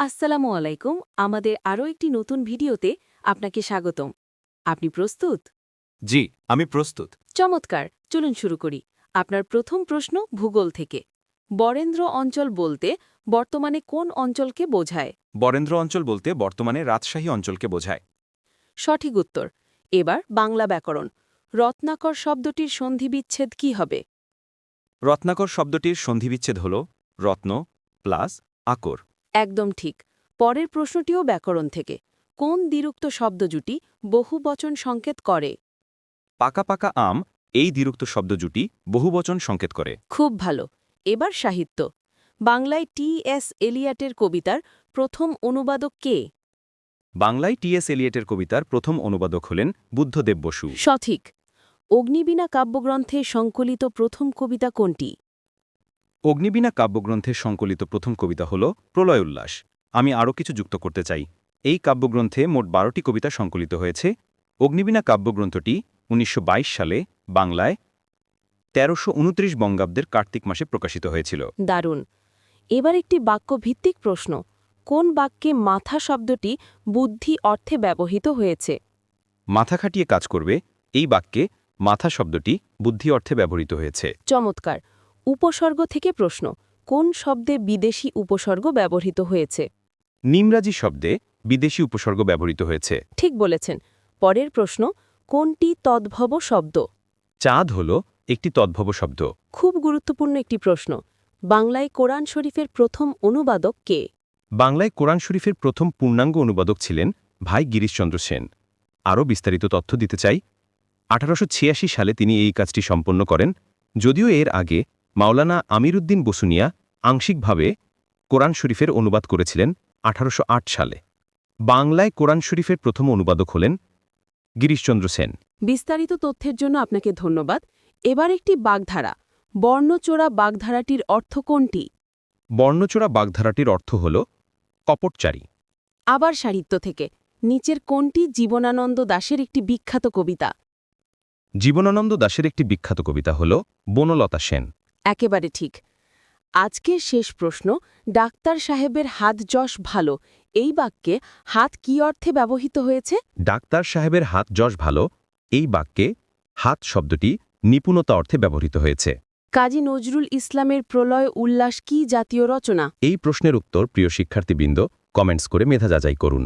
আসসালামু আলাইকুম। আমাদের আরও একটি নতুন ভিডিওতে আপনাকে স্বাগতম। আপনি প্রস্তুত? জি আমি প্রস্তুত। চমৎকার। চলুন শুরু করি। আপনার প্রথম প্রশ্ন ভূগোল থেকে। বরেন্দ্র অঞ্চল বলতে বর্তমানে কোন অঞ্চলকে বোঝায়? বরেন্দ্র অঞ্চল বলতে বর্তমানে রাজশাহী অঞ্চলকে বোঝায়। সঠিক উত্তর। এবার বাংলা ব্যাকরণ। রত্নাকর শব্দটির সন্ধিবিচ্ছেদ কি হবে? রত্নাকর শব্দটির সন্ধিবিচ্ছেদ হল রত্ন প্লাস আকর। একদম ঠিক। পরের প্রশ্নটিও ব্যাকরণ থেকে। কোন দিরুক্ত দ্বিরুক্ত শব্দজুটি বহুবচন সংকেত করে? পাকা পাকা আম এই দ্বিরুক্ত শব্দ জুটি বহুবচন সংকেত করে। খুব ভালো। এবার সাহিত্য। বাংলায় টি এস এলিয়াটের কবিতার প্রথম অনুবাদক কে? বাংলায় টি এস এলিয়েটের কবিতার প্রথম অনুবাদক হলেন বুদ্ধদেব বসু। সঠিক। অগ্নিবীণা কাব্যগ্রন্থে সংকলিত প্রথম কবিতা কোনটি? অগ্নিবীণা কাব্যগ্রন্থের সংকলিত প্রথম কবিতা হল প্রলয় উল্লাস আমি আরও কিছু যুক্ত করতে চাই। এই কাব্যগ্রন্থে মোট বারোটি কবিতা সংকলিত হয়েছে। অগ্নিবীণা কাব্যগ্রন্থটি উনিশশো বাইশ সালে বাংলায় তেরোশো উনত্রিশ বঙ্গাব্দের কার্তিক মাসে প্রকাশিত হয়েছিল। দারুণ। এবার একটি বাক্যভিত্তিক প্রশ্ন। কোন বাক্যে মাথা শব্দটি বুদ্ধি অর্থে ব্যবহৃত হয়েছে? মাথা খাটিয়ে কাজ করবে। এই বাক্যে মাথা শব্দটি বুদ্ধি অর্থে ব্যবহৃত হয়েছে। চমৎকার। উপসর্গ থেকে প্রশ্ন কোন শব্দে বিদেশি উপসর্গ ব্যবহৃত হয়েছে? নিমরাজি শব্দে বিদেশি উপসর্গ ব্যবহৃত হয়েছে। ঠিক বলেছেন। পরের প্রশ্ন কোনটি তদ্ভব শব্দ? চাঁদ হল একটি তদ্ভব শব্দ। খুব গুরুত্বপূর্ণ একটি প্রশ্ন বাংলায় কোরআন শরীফের প্রথম অনুবাদক কে? বাংলায় কোরআন শরীফের প্রথম পূর্ণাঙ্গ অনুবাদক ছিলেন ভাই গিরিশচন্দ্র সেন। আরও বিস্তারিত তথ্য দিতে চাই আঠারোশো ছিয়াশি সালে তিনি এই কাজটি সম্পন্ন করেন যদিও এর আগে মাওলানা আমিরুদ্দিন বসুনিয়া আংশিকভাবে কোরআন শরীফের অনুবাদ করেছিলেন আঠারোশ আট সালে। বাংলায় কোরআন শরীফের প্রথম অনুবাদক হলেন গিরিশচন্দ্র সেন। বিস্তারিত তথ্যের জন্য আপনাকে ধন্যবাদ। এবার একটি বাগধারা বর্ণচোরা বাগধারাটির অর্থ কোনটি? বর্ণচোরা বাগধারাটির অর্থ হল কপটচারী। আবার সাহিত্য থেকে নিচের কোনটি জীবনানন্দ দাশের একটি বিখ্যাত কবিতা? জীবনানন্দ দাশের একটি বিখ্যাত কবিতা হল বনলতা সেন। একেবারে ঠিক। আজকের শেষ প্রশ্ন ডাক্তার সাহেবের হাত যশ ভালো এই বাক্যে হাত কি অর্থে ব্যবহৃত হয়েছে? ডাক্তার সাহেবের হাত যশ ভালো এই বাক্যে হাত শব্দটি নিপুণতা অর্থে ব্যবহৃত হয়েছে। কাজী নজরুল ইসলামের প্রলয় উল্লাস কি জাতীয় রচনা? এই প্রশ্নের উত্তর প্রিয় শিক্ষার্থীবৃন্দ কমেন্টস করে মেধা যাচাই করুন।